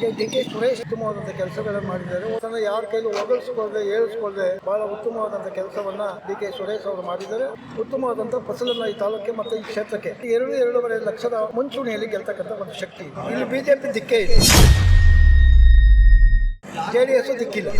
ನಮಗೆ D K Suresh ಉತ್ತಮವಾದಂತಹ ಕೆಲಸಗಳನ್ನು ಮಾಡಿದ್ದಾರೆ. ಯಾರ ಕೈಲೂ ಹೊಗಳಿಸ್ಕೊಳ್ದೆ, ಏಳಿಸ್ಕೊಳ್ದೆ ಬಹಳ ಉತ್ತಮವಾದಂತಹ ಕೆಲಸವನ್ನ ಡಿ ಕೆ ಸುರೇಶ್ ಅವರು ಮಾಡಿದ್ದಾರೆ. ಉತ್ತಮವಾದಂತಹ ಫಸಲನ್ನ ಈ ತಾಲೂಕಿಗೆ ಮತ್ತೆ ಈ ಕ್ಷೇತ್ರಕ್ಕೆ. ಎರಡು, ಎರಡೂವರೆ ಲಕ್ಷದ ಮುಂಚೂಣಿಯಲ್ಲಿ ಗೆಲ್ತಕ್ಕಂಥ ಒಂದು ಶಕ್ತಿ. ಇಲ್ಲಿ ಬಿಜೆಪಿ ದಿಕ್ಕೇ ಇದೆ. ಜೆ ಡಿ ಎಸ್ ದಿಕ್ಕಿಲ್ಲ.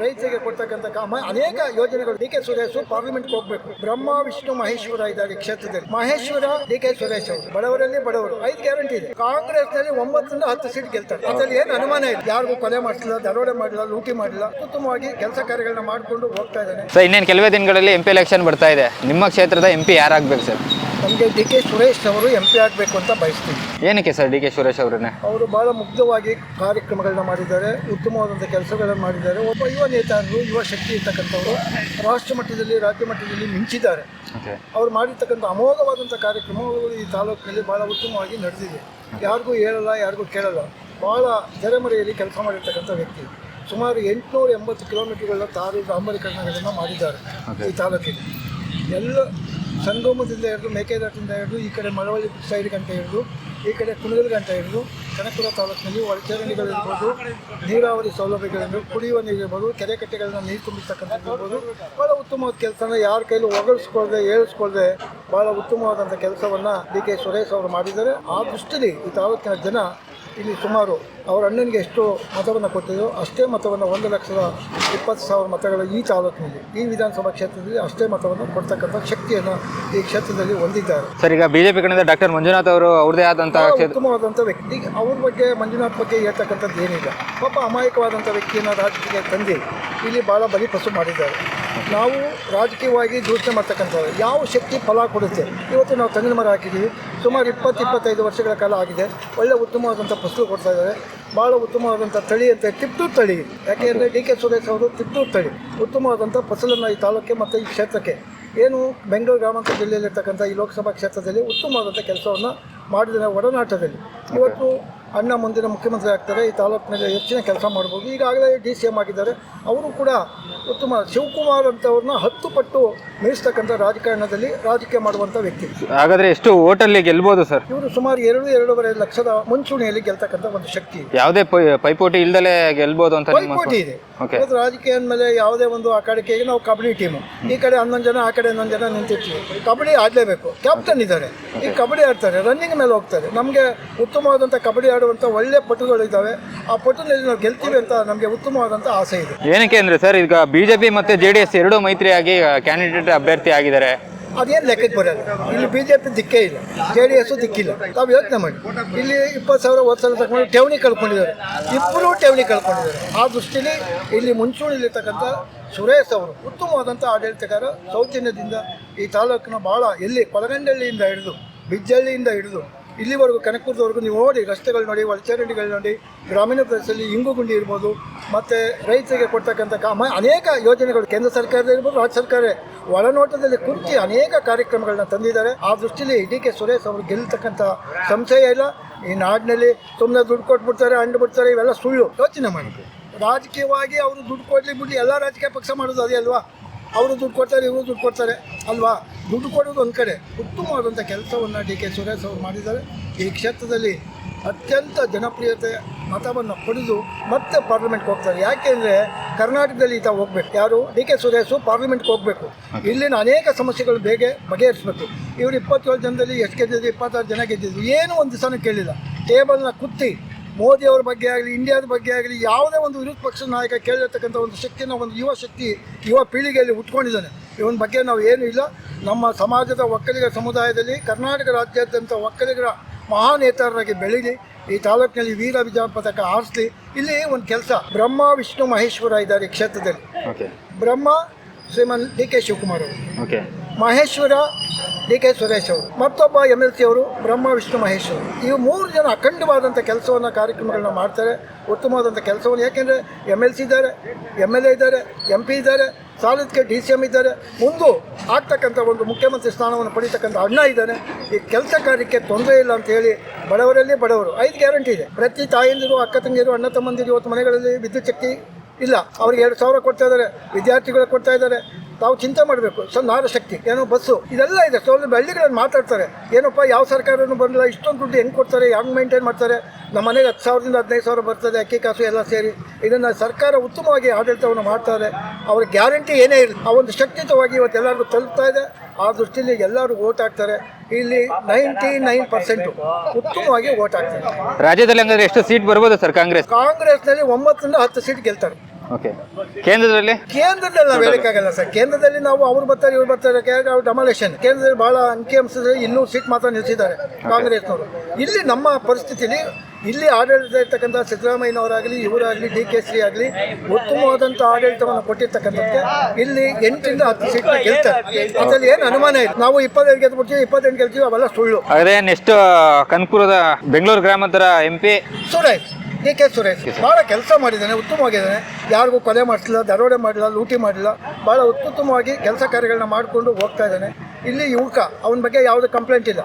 ರೈತರಿಗೆ ಕೊಡ್ತಕ್ಕಂಥ ಕಾಮ, ಅನೇಕ ಯೋಜನೆಗಳು ಡಿ ಕೆ ಸುರೇಶ್ ಪಾರ್ಲಿಮೆಂಟ್ ಹೋಗ್ಬೇಕು. ಬ್ರಹ್ಮ, ವಿಷ್ಣು, ಮಹೇಶ್ವರ ಇದ್ದಾರೆ ಕ್ಷೇತ್ರದಲ್ಲಿ. ಮಹೇಶ್ವರ, ಡಿ ಕೆ ಸುರೇಶ್ ಅವರು. ಬಡವರಲ್ಲಿ ಬಡವರು. ಐದು ಗ್ಯಾರಂಟಿ ಇದೆ. ಕಾಂಗ್ರೆಸ್ನಲ್ಲಿ ಒಂಬತ್ತರಿಂದ ಹತ್ತು ಸೀಟ್ ಗೆಲ್ತಾರೆ. ಅದರಲ್ಲಿ ಏನು ಅನುಮಾನ ಇದೆ ಯಾರಿಗೂ ಕೊಲೆ ಮಾಡಿಸಿಲ್ಲ, ದರೋಡೆ ಮಾಡಿಲ್ಲ, ಲೂಟಿ ಮಾಡಿಲ್ಲ. ಉತ್ತಮವಾಗಿ ಕೆಲಸ ಕಾರ್ಯಗಳನ್ನ ಮಾಡಿಕೊಂಡು ಹೋಗ್ತಾ ಇದ್ದಾನೆ ಸರ್, ಇನ್ನೇನು ಕೆಲವೇ ದಿನಗಳಲ್ಲಿ ಎಂ ಪಿ ಎಲೆಕ್ಷನ್ ಬರ್ತಾ ಇದೆ. ನಿಮ್ಮ ಕ್ಷೇತ್ರದ ಎಂಪಿ ಯಾರಾಗಬೇಕು ಸರ್? ನಮಗೆ ಡಿ ಕೆ ಸುರೇಶ್ ಅವರು ಎಂ ಪಿ ಆಗಬೇಕು ಅಂತ ಬಯಸ್ತೀವಿ ಏನಕ್ಕೆ ಸರ್ ಡಿ ಕೆ ಸುರೇಶ್ ಅವರನ್ನೇ? ಅವರು ಬಹಳ ಮುಗ್ಧವಾಗಿ ಕಾರ್ಯಕ್ರಮಗಳನ್ನ ಮಾಡಿದ್ದಾರೆ ಉತ್ತಮವಾದಂಥ ಕೆಲಸಗಳನ್ನು ಮಾಡಿದ್ದಾರೆ. ಒಬ್ಬ ಯುವ ನೇತಾರರು ಯುವ ಶಕ್ತಿ ಇರ್ತಕ್ಕಂಥವರು ರಾಷ್ಟ್ರ ಮಟ್ಟದಲ್ಲಿ ರಾಜ್ಯ ಮಟ್ಟದಲ್ಲಿ ಮಿಂಚಿದ್ದಾರೆ. ಅವರು ಮಾಡಿರ್ತಕ್ಕಂಥ ಅಮೋಘವಾದಂಥ ಕಾರ್ಯಕ್ರಮಗಳು ಈ ತಾಲೂಕಿನಲ್ಲಿ ಬಹಳ ಉತ್ತಮವಾಗಿ ನಡೆದಿದೆ. ಯಾರಿಗೂ ಹೇಳಲ್ಲ ಯಾರಿಗೂ ಕೇಳಲ್ಲ. ಭಾಳ ತೆರೆಮರೆಯಲ್ಲಿ ಕೆಲಸ ಮಾಡಿರ್ತಕ್ಕಂಥ ವ್ಯಕ್ತಿ. ಸುಮಾರು ಎಂಟುನೂರ ಎಂಬತ್ತು ಕಿಲೋಮೀಟರ್ಗಳ ತಾರು ಡಾಂಬರೀಕರಣಗಳನ್ನು ಮಾಡಿದ್ದಾರೆ ಈ ತಾಲೂಕಿಗೆ ಎಲ್ಲ ಸಂಗಮದಿಂದ ಹಿಡಿದು ಮೇಕೆದಾಟಿಂದ ಹಿಡಿದು ಈ ಕಡೆ ಮಳವಳ್ಳಿ ಸೈಡ್ ಗಂಟೆ ಹಿಡಿದು ಈ ಕಡೆ ಕುಣಗಲ್ ಗಂಟೆ ಹಿಡಿದು ಕನಕಪುರ ತಾಲೂಕಿನಲ್ಲಿ ಒಳಚರಣಿಗಳಿರ್ಬೋದು ನೀರಾವರಿ ಸೌಲಭ್ಯಗಳಿರ್ಬೋದು, ಕುಡಿಯುವ ನೀರು ಇರ್ಬೋದು ಕೆರೆ ಕಟ್ಟೆಗಳನ್ನ ನೀರು ತುಂಬಿಸ್ತಕ್ಕಂಥದ್ದು ಬಹಳ ಉತ್ತಮವಾದ ಕೆಲಸನ ಯಾರ ಕೈಲೂ ಹೊಗಳಿಸ್ಕೊಳ್ದೆ ಏಳಿಸ್ಕೊಳ್ದೆ ಭಾಳ ಉತ್ತಮವಾದಂಥ ಕೆಲಸವನ್ನು ಡಿ ಕೆ ಸುರೇಶ್ ಅವರು ಮಾಡಿದ್ದಾರೆ. ಆ ದೃಷ್ಟಿಯಲ್ಲಿ ಈ ತಾಲೂಕಿನ ಜನ ಇಲ್ಲಿ ಸುಮಾರು ಅವರ ಅಣ್ಣನಿಗೆ ಎಷ್ಟು ಮತವನ್ನು ಕೊಟ್ಟಿದೆಯೋ ಅಷ್ಟೇ ಮತವನ್ನು ಒಂದು ಲಕ್ಷದ ಇಪ್ಪತ್ತು ಸಾವಿರ ಮತಗಳ ಈ ತಾಲೂಕಿನಲ್ಲಿ ಈ ವಿಧಾನಸಭಾ ಕ್ಷೇತ್ರದಲ್ಲಿ ಅಷ್ಟೇ ಮತವನ್ನು ಕೊಡ್ತಕ್ಕಂಥ ಶಕ್ತಿಯನ್ನು ಈ ಕ್ಷೇತ್ರದಲ್ಲಿ ಹೊಂದಿದ್ದಾರೆ. ಸರ್ ಈಗ ಬಿಜೆಪಿ ಕಡೆಯಿಂದ ಡಾಕ್ಟರ್ ಮಂಜುನಾಥ್ ಅವರು ಅವ್ರದೇ ಬಹಳ ಉತ್ತಮವಾದಂಥ ವ್ಯಕ್ತಿ. ಅವ್ರ ಬಗ್ಗೆ ಮಂಜುನಾಥ್ ಬಗ್ಗೆ ಹೇಳ್ತಕ್ಕಂಥದ್ದು ಏನಿಲ್ಲ ಪಾಪ ಅಮಾಯಕವಾದಂಥ ವ್ಯಕ್ತಿಯನ್ನು ರಾಜಕೀಯ ತಂದು ಇಲ್ಲಿ ಭಾಳ ಬಲಿಪಸು ಮಾಡಿದ್ದಾರೆ. ನಾವು ರಾಜಕೀಯವಾಗಿ ಯೋಚನೆ ಮಾಡ್ತಕ್ಕಂಥದ್ದು ಯಾವ ಶಕ್ತಿ ಫಲ ಕೊಡುತ್ತೆ? ಇವತ್ತು ನಾವು ತೆಂಗಿನ ಮರ ಹಾಕಿದ್ದೀವಿ. ಸುಮಾರು ಇಪ್ಪತ್ತು, ಇಪ್ಪತ್ತೈದು ವರ್ಷಗಳ ಕಾಲ ಆಗಿದೆ. ಒಳ್ಳೆ ಉತ್ತಮವಾದಂಥ ಫಸಲು ಕೊಡ್ತಾ ಇದ್ದಾರೆ. ಭಾಳ ಉತ್ತಮವಾದಂಥ ತಳಿ ಅಂತ ತಿಪ್ಟೂರು ತಳಿ. ಯಾಕೆಂದರೆ ಡಿ ಕೆ ಸುರೇಶ್ ಅವರು ತಿಪ್ಟೂರು ತಳಿ. ಉತ್ತಮವಾದಂಥ ಫಸಲನ್ನು ಈ ತಾಲೂಕಿಗೆ ಮತ್ತು ಈ ಕ್ಷೇತ್ರಕ್ಕೆ. ಏನು ಬೆಂಗಳೂರು ಗ್ರಾಮಾಂತರ ಜಿಲ್ಲೆಯಲ್ಲಿರ್ತಕ್ಕಂಥ ಈ ಲೋಕಸಭಾ ಕ್ಷೇತ್ರದಲ್ಲಿ ಉತ್ತಮವಾದಂಥ ಕೆಲಸವನ್ನು ಮಾಡಿದ ಒಡನಾಟದಲ್ಲಿ. ಇವತ್ತು ಅಣ್ಣ ಮುಂದಿನ ಮುಖ್ಯಮಂತ್ರಿ ಆಗ್ತಾರೆ, ಈ ತಾಲೂಕಿನಲ್ಲಿ ಹೆಚ್ಚಿನ ಕೆಲಸ ಮಾಡ್ಬೋದು. ಈಗಾಗಲೇ ಡಿ ಸಿ ಎಂ ಆಗಿದ್ದಾರೆ. ಅವರು ಕೂಡ ಉತ್ತಮ ಶಿವಕುಮಾರ್ ಅಂತವ್ರನ್ನ ಹತ್ತು ಪಟ್ಟು ಮೀರಿಸ್ತಕ್ಕಂಥ ರಾಜಕಾರಣದಲ್ಲಿ ರಾಜಕೀಯ ಮಾಡುವಂಥ ವ್ಯಕ್ತಿ. ಹಾಗಾದ್ರೆ ಎಷ್ಟು ಓಟಲ್ಲಿ ಗೆಲ್ಬೋದು ಸರ್? ಇವರು ಸುಮಾರು ಎರಡು ಎರಡೂವರೆ ಲಕ್ಷದ ಮುಂಚೂಣಿಯಲ್ಲಿ ಗೆಲ್ತಕ್ಕಂಥ ಒಂದು ಶಕ್ತಿ ಇದೆ. ಯಾವುದೇ ಪೈ- ಪೈಪೋಟಿ ಇಲ್ದಲೇ ಗೆಲ್ಬೋದು ಅಂತ ನಿಮ್ಮ ಪೈಪೋಟಿ ಇದೆ. ಇವತ್ತು ರಾಜಕೀಯ ಅಂದಮೇಲೆ ಯಾವುದೇ ಒಂದು ಆಕಡೆಗೆ ನಾವು ಕಬಡ್ಡಿ ಟೀಮು ಈ ಕಡೆ ಹನ್ನೊಂದು ಜನ ಆ ಕಡೆ ಹನ್ನೊಂದು ಜನ ನಿಂತಿರ್ತೀವಿ. ಕಬಡ್ಡಿ ಆಡಲೇಬೇಕು. ಕ್ಯಾಪ್ಟನ್ ಇದ್ದಾರೆ. ಈ ಕಬಡ್ಡಿ ಆಡ್ತಾರೆ. ರನ್ನಿಂಗ್ ಮೇಲೆ ಹೋಗ್ತಾರೆ. ನಮಗೆ ಉತ್ತಮವಾದಂಥ ಕಬಡ್ಡಿ ಆಡುವಂಥ ಒಳ್ಳೆ ಪಟುಗಳಿದ್ದಾವೆ ಆ ಪಟ್ಟಿನಲ್ಲಿ ನಾವು ಗೆಲ್ತೀವಿ ಅಂತ ನಮಗೆ ಉತ್ತಮವಾದಂಥ ಆಸೆ ಇದೆ. ಏನಕ್ಕೆ ಅಂದ್ರೆ ಸರ್ ಈಗ ಬಿಜೆಪಿ ಮತ್ತೆ ಜೆ ಡಿ ಎಸ್ ಎರಡೂ ಮೈತ್ರಿಯಾಗಿ ಕ್ಯಾಂಡಿಡೇಟ್ ಅಭ್ಯರ್ಥಿ ಆಗಿದ್ದಾರೆ. ಅದೇನು ಲೆಕ್ಕಕ್ಕೆ ಬರಲ್ಲ. ಇಲ್ಲಿ ಬಿ ಜೆ ಪಿ ದಿಕ್ಕೇ ಇಲ್ಲ. ಜೆ ಡಿ ಎಸ್ ದಿಕ್ಕಿಲ್ಲ. ತಾವು ಯೋಚನೆ ಮಾಡಿ. ಇಲ್ಲಿ ಇಪ್ಪತ್ತು ಸಾವಿರ ಒಂದು ಸಾವಿರ ತಗೊಂಡು ಠೇವಣಿ ಕಳ್ಕೊಂಡಿದ್ದಾರೆ. ಇಬ್ಬರು ಠೇವಣಿ ಕಳ್ಕೊಂಡಿದ್ದಾರೆ. ಆ ದೃಷ್ಟಿಲಿ ಇಲ್ಲಿ ಮುಂಚೂಣಿಲಿರ್ತಕ್ಕಂಥ ಸುರೇಶ್ ಅವರು ಉತ್ತಮವಾದಂಥ ಆಡಳಿತಗಾರ ಸೌಜನ್ಯದಿಂದ ಈ ತಾಲೂಕಿನ ಭಾಳ ಎಲ್ಲಿ ಕೊಲಗಂಡಳ್ಳಿಯಿಂದ ಹಿಡಿದು ಬಿಜ್ಜಳ್ಳಿಯಿಂದ ಹಿಡಿದು ಇಲ್ಲಿವರೆಗೂ ಕನಕಪುರದವರೆಗೂ ನೀವು ನೋಡಿ, ರಸ್ತೆಗಳು ನೋಡಿ ಒಳಚರಂಡಿಗಳು ನೋಡಿ, ಗ್ರಾಮೀಣ ಪ್ರದೇಶದಲ್ಲಿ ಇಂಗು ಗುಂಡಿ ಇರ್ಬೋದು, ಮತ್ತು ರೈತರಿಗೆ ಕೊಡ್ತಕ್ಕಂಥ ಕಾಮ ಅನೇಕ ಯೋಜನೆಗಳು ಕೇಂದ್ರ ಸರ್ಕಾರದ ಇರ್ಬೋದು, ರಾಜ್ಯ ಸರ್ಕಾರ ಒಳನೋಟದಲ್ಲಿ ಕುಂತಿ ಅನೇಕ ಕಾರ್ಯಕ್ರಮಗಳನ್ನ ತಂದಿದ್ದಾರೆ. ಆ ದೃಷ್ಟಿಯಲ್ಲಿ ಡಿ ಕೆ ಸುರೇಶ್ ಅವರು ಗೆಲ್ತಕ್ಕಂಥ ಸಂಶಯ ಇಲ್ಲ. ಈ ನಾಡಿನಲ್ಲಿ ಸುಮ್ಮನೆ ದುಡ್ಡು ಕೊಟ್ಬಿಡ್ತಾರೆ, ಹಣ್ಣು ಬಿಡ್ತಾರೆ, ಇವೆಲ್ಲ ಸುಳ್ಳು. ಯೋಚನೆ ಮಾಡಿ ರಾಜಕೀಯವಾಗಿ ಅವರು ದುಡ್ಡು ಕೊಡಲಿ ಬಿಡಲಿ, ಎಲ್ಲ ರಾಜಕೀಯ ಪಕ್ಷ ಮಾಡೋದು ಅದೇ ಅಲ್ವಾ? ಅವರು ದುಡ್ಡು ಕೊಡ್ತಾರೆ ಇವರು ದುಡ್ಡು ಕೊಡ್ತಾರೆ ಅಲ್ವಾ? ದುಡ್ಡು ಕೊಡೋದು ಒಂದು ಕಡೆ ಉತ್ತಮವಾದಂಥ ಕೆಲಸವನ್ನು ಡಿ ಕೆ ಸುರೇಶ್ ಅವರು ಮಾಡಿದ್ದಾರೆ. ಈ ಕ್ಷೇತ್ರದಲ್ಲಿ ಅತ್ಯಂತ ಜನಪ್ರಿಯತೆ ಮತವನ್ನು ಪಡೆದು ಮತ್ತೆ ಪಾರ್ಲಿಮೆಂಟ್ಗೆ ಹೋಗ್ತಾರೆ. ಯಾಕೆಂದರೆ ಕರ್ನಾಟಕದಲ್ಲಿ ಈತ ಹೋಗ್ಬೇಕು. ಯಾರು? ಡಿ ಕೆ ಸುರೇಶು ಪಾರ್ಲಿಮೆಂಟ್ಗೆ ಹೋಗಬೇಕು. ಇಲ್ಲಿನ ಅನೇಕ ಸಮಸ್ಯೆಗಳು ಬೇಗ ಬಗೆಹರಿಸಬೇಕು. ಇವರು ಇಪ್ಪತ್ತೇಳು ಜನದಲ್ಲಿ ಎಷ್ಟು ಗೆದ್ದಿದ್ದು ಇಪ್ಪತ್ತಾರು ಜನ ಗೆದ್ದಿದ್ರು. ಏನೂ ಒಂದು ದಿವಸನೂ ಕೇಳಿಲ್ಲ. ಟೇಬಲ್ನ ಕುತ್ತಿ ಮೋದಿ ಅವರ ಬಗ್ಗೆ ಆಗಲಿ ಇಂಡಿಯಾದ ಬಗ್ಗೆ ಆಗಲಿ ಯಾವುದೇ ಒಂದು ವಿರೋಧ ಪಕ್ಷದ ನಾಯಕ ಕೇಳಿರ್ತಕ್ಕಂಥ ಒಂದು ಶಕ್ತಿಯನ್ನು ಒಂದು ಯುವ ಶಕ್ತಿ ಯುವ ಪೀಳಿಗೆಯಲ್ಲಿ ಉಟ್ಕೊಂಡಿದ್ದಾನೆ. ಇವನ ಬಗ್ಗೆ ನಾವು ಏನೂ ಇಲ್ಲ. ನಮ್ಮ ಸಮಾಜದ ಒಕ್ಕಲಿಗ ಸಮುದಾಯದಲ್ಲಿ ಕರ್ನಾಟಕ ರಾಜ್ಯಾದ್ಯಂತ ಒಕ್ಕಲಿಗರ ಮಹಾನ್ ನೇತಾರರಾಗಿ ಬೆಳೀಲಿ. ಈ ತಾಲೂಕಿನಲ್ಲಿ ವೀರ ವಿಜಯ ಪದಕ ಆರಿಸಲಿ ಇಲ್ಲಿ ಒಂದು ಕೆಲಸ. ಬ್ರಹ್ಮ ವಿಷ್ಣು ಮಹೇಶ್ವರ ಇದ್ದಾರೆ ಈ ಕ್ಷೇತ್ರದಲ್ಲಿ. ಓಕೆ ಬ್ರಹ್ಮ ಶ್ರೀಮನ್ ಡಿ ಕೆ ಶಿವಕುಮಾರ್ ಅವರು. Okay Maheshwara D K Suresh ಅವರು, ಮತ್ತೊಬ್ಬ ಎಂ ಎಲ್ ಸಿ ಅವರು ಬ್ರಹ್ಮ, ವಿಷ್ಣು, ಮಹೇಶ್ ಅವರು. ಇವು ಮೂರು ಜನ ಅಖಂಡವಾದಂಥ ಕೆಲಸವನ್ನು ಕಾರ್ಯಕ್ರಮಗಳನ್ನ ಮಾಡ್ತಾರೆ, ಉತ್ತಮವಾದಂಥ ಕೆಲಸವನ್ನು. ಯಾಕೆಂದರೆ ಎಂ ಎಲ್ ಸಿ ಇದ್ದಾರೆ ಎಂ ಎಲ್ ಎ ಇದ್ದಾರೆ, ಎಂ ಪಿ ಇದ್ದಾರೆ ಸಾಲದಕ್ಕೆ ಡಿ ಸಿ ಎಂ ಇದ್ದಾರೆ. ಮುಂದೆ ಆಗ್ತಕ್ಕಂಥ ಒಂದು ಮುಖ್ಯಮಂತ್ರಿ ಸ್ಥಾನವನ್ನು ಪಡೀತಕ್ಕಂಥ ಅಣ್ಣ ಇದ್ದಾನೆ. ಈ ಕೆಲಸ ಕಾರ್ಯಕ್ಕೆ ತೊಂದರೆ ಇಲ್ಲ ಅಂತ ಹೇಳಿ ಬಡವರಲ್ಲಿ ಬಡವರು. ಐದು ಗ್ಯಾರಂಟಿ ಇದೆ. ಪ್ರತಿ ತಾಯಂದಿರು ಅಕ್ಕ ತಂಗಿಯರು ಅಣ್ಣ ತಮ್ಮಂದಿರು ಇವತ್ತು ಮನೆಗಳಲ್ಲಿ ವಿದ್ಯುತ್ ಶಕ್ತಿ ಇಲ್ಲ. ಅವ್ರಿಗೆ ಎರಡು ಸಾವಿರ ಕೊಡ್ತಾ ಇದ್ದಾರೆ. ವಿದ್ಯಾರ್ಥಿಗಳು ಕೊಡ್ತಾ ಇದ್ದಾರೆ. ತಾವು ಚಿಂತೆ ಮಾಡಬೇಕು. ಸಣ್ಣ ನಾರ ಶಕ್ತಿ ಏನೋ ಬಸ್ಸು ಇದೆಲ್ಲ ಇದೆ. ಸೌಲಭ್ಯ ಹಳ್ಳಿಗಳಲ್ಲಿ ಮಾತಾಡ್ತಾರೆ. ಏನಪ್ಪ ಯಾವ ಸರ್ಕಾರನೂ ಬರಲಿಲ್ಲ ಇಷ್ಟೊಂದು ದುಡ್ಡು ಹೆಂಗೆ ಕೊಡ್ತಾರೆ ಹೆಂಗೆ ಮೇಂಟೈನ್ ಮಾಡ್ತಾರೆ? ನಮ್ಮ ಮನೆಗೆ ಹತ್ತು ಸಾವಿರದಿಂದ ಹದಿನೈದು ಸಾವಿರ ಬರ್ತದೆ ಅಕ್ಕಿ ಕಾಸು ಎಲ್ಲ ಸೇರಿ. ಇದನ್ನು ಸರ್ಕಾರ ಉತ್ತಮವಾಗಿ ಆಡಳಿತವನ್ನು ಮಾಡ್ತಾರೆ ಅವ್ರ ಗ್ಯಾರಂಟಿ ಏನೇ ಇರಲಿ ಆ ಒಂದು ಶಕ್ತಿಯುತವಾಗಿ ಇವತ್ತು ಎಲ್ಲರಿಗೂ ತಲುಪ್ತಾ ಇದೆ. ಆ ದೃಷ್ಟಿಯಲ್ಲಿ ಎಲ್ಲರೂ ಓಟ್ ಹಾಕ್ತಾರೆ. ಇಲ್ಲಿ ನೈಂಟಿ ನೈನ್ ಪರ್ಸೆಂಟು ಉತ್ತಮವಾಗಿ ಓಟ್ ಹಾಕ್ತಾರೆ. ರಾಜ್ಯದಲ್ಲಿ ಹಂಗಾದ್ರೆ ಎಷ್ಟು ಸೀಟ್ ಬರ್ಬೋದು ಸರ್ ಕಾಂಗ್ರೆಸ್? ಕಾಂಗ್ರೆಸ್ನಲ್ಲಿ ಒಂಬತ್ತರಿಂದ ಹತ್ತು ಸೀಟ್ ಗೆಲ್ತಾರೆ. ಓಕೆ ಕೇಂದ್ರದಲ್ಲಿ? ಕೇಂದ್ರದಲ್ಲಿ ನಾವು ಹೇಳಕ್ಕಾಗಲ್ಲ ಸರ್. ಕೇಂದ್ರದಲ್ಲಿ ನಾವು ಅವ್ರು ಬರ್ತಾರೆ ಇವ್ರು ಬರ್ತಾರೆ ಅವ್ರು ಡಮಾಲೇಷನ್ ಕೇಂದ್ರದಲ್ಲಿ ಬಹಳ ಅಂಕಿ ಅಂಶದಲ್ಲಿ ಇನ್ನೂರು ಸೀಟ್ ಮಾತ್ರ ನಿಲ್ಲಿಸಿದ್ದಾರೆ ಕಾಂಗ್ರೆಸ್ನವರು. ಇಲ್ಲಿ ನಮ್ಮ ಪರಿಸ್ಥಿತಿಲಿ ಇಲ್ಲಿ ಆಡಳಿತ ಇರ್ತಕ್ಕಂಥ ಸಿದ್ದರಾಮಯ್ಯನವರಾಗಲಿ ಇವರಾಗಲಿ ಡಿ ಕೆ ಶ್ರೀ ಆಗಲಿ ಉತ್ತಮವಾದಂಥ ಆಡಳಿತವನ್ನು ಕೊಟ್ಟಿರ್ತಕ್ಕಂಥದ್ದು ಇಲ್ಲಿ ಎಂಟರಿಂದ ಹತ್ತು ಸೀಟ್ ಗೆಲ್ತಾರೆ. ಅದರಲ್ಲಿ ಏನು ಅನುಮಾನ ಇಲ್ಲ. ನಾವು ಇಪ್ಪತ್ತೈದು ಗೆದ್ಬಿಡ್ತೀವಿ ಇಪ್ಪತ್ತೆಂಟು ಗೆಲ್ತೀವಿ ಅವೆಲ್ಲ ಸುಳ್ಳು. ಅದೇ ನೆಕ್ಸ್ಟ್ ಕನ್ಪುರದ ಬೆಂಗಳೂರು ಗ್ರಾಮಾಂತರ M P Suresh D K Suresh ಭಾಳ ಕೆಲಸ ಮಾಡಿದ್ದಾನೆ ಉತ್ತಮವಾಗಿದ್ದಾನೆ. ಯಾರಿಗೂ ಕೊಲೆ ಮಾಡಿಸಿಲ್ಲ ದರೋಡೆ ಮಾಡಿಲ್ಲ ಲೂಟಿ ಮಾಡಿಲ್ಲ. ಭಾಳ ಉತ್ತಮವಾಗಿ ಕೆಲಸ ಕಾರ್ಯಗಳನ್ನ ಮಾಡಿಕೊಂಡು ಹೋಗ್ತಾ ಇದ್ದಾನೆ. ಇಲ್ಲಿ ಯುವಕ ಅವನ ಬಗ್ಗೆ ಯಾವುದೇ ಕಂಪ್ಲೇಂಟ್ ಇಲ್ಲ.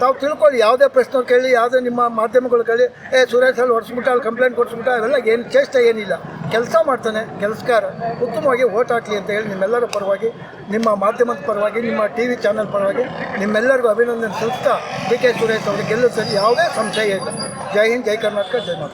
ತಾವು ತಿಳ್ಕೊಳ್ಳಿ ಯಾವುದೇ ಪ್ರಶ್ನೆ ಕೇಳಿ ಯಾವುದೇ ನಿಮ್ಮ ಮಾಧ್ಯಮಗಳು ಕೇಳಿ ಏ ಸುರೇಶ್ ಅಲ್ಲಿ ಹೊಡೆಸ್ಬಿಟ್ಟ ಅಲ್ಲಿ ಕಂಪ್ಲೇಂಟ್ ಕೊಡಿಸ್ಬಿಟ್ಟ ಅದೆಲ್ಲ ಏನು ಚೇಷ್ಟೆ ಏನಿಲ್ಲ. ಕೆಲಸ ಮಾಡ್ತಾನೆ ಕೆಲಸಕಾರ ಉತ್ತಮವಾಗಿ ಓಟ್ ಹಾಕಲಿ ಅಂತ ಹೇಳಿ ನಿಮ್ಮೆಲ್ಲರ ಪರವಾಗಿ ನಿಮ್ಮ ಮಾಧ್ಯಮದ ಪರವಾಗಿ ನಿಮ್ಮ ಟಿ ವಿ ಚಾನಲ್ ಪರವಾಗಿ ನಿಮ್ಮೆಲ್ಲರಿಗೂ ಅಭಿನಂದನೆ ಸಲ್ಲಿಸ್ತಾ ಡಿ ಕೆ ಸುರೇಶ್ ಅವರು ಗೆಲ್ಲುತ್ತದೆ ಯಾವುದೇ ಸಂಶಯ ಇಲ್ಲ. ಜೈ ಹಿಂದ್ ಜೈ ಕರ್ನಾಟಕ ಜೈ ಮಾತಾ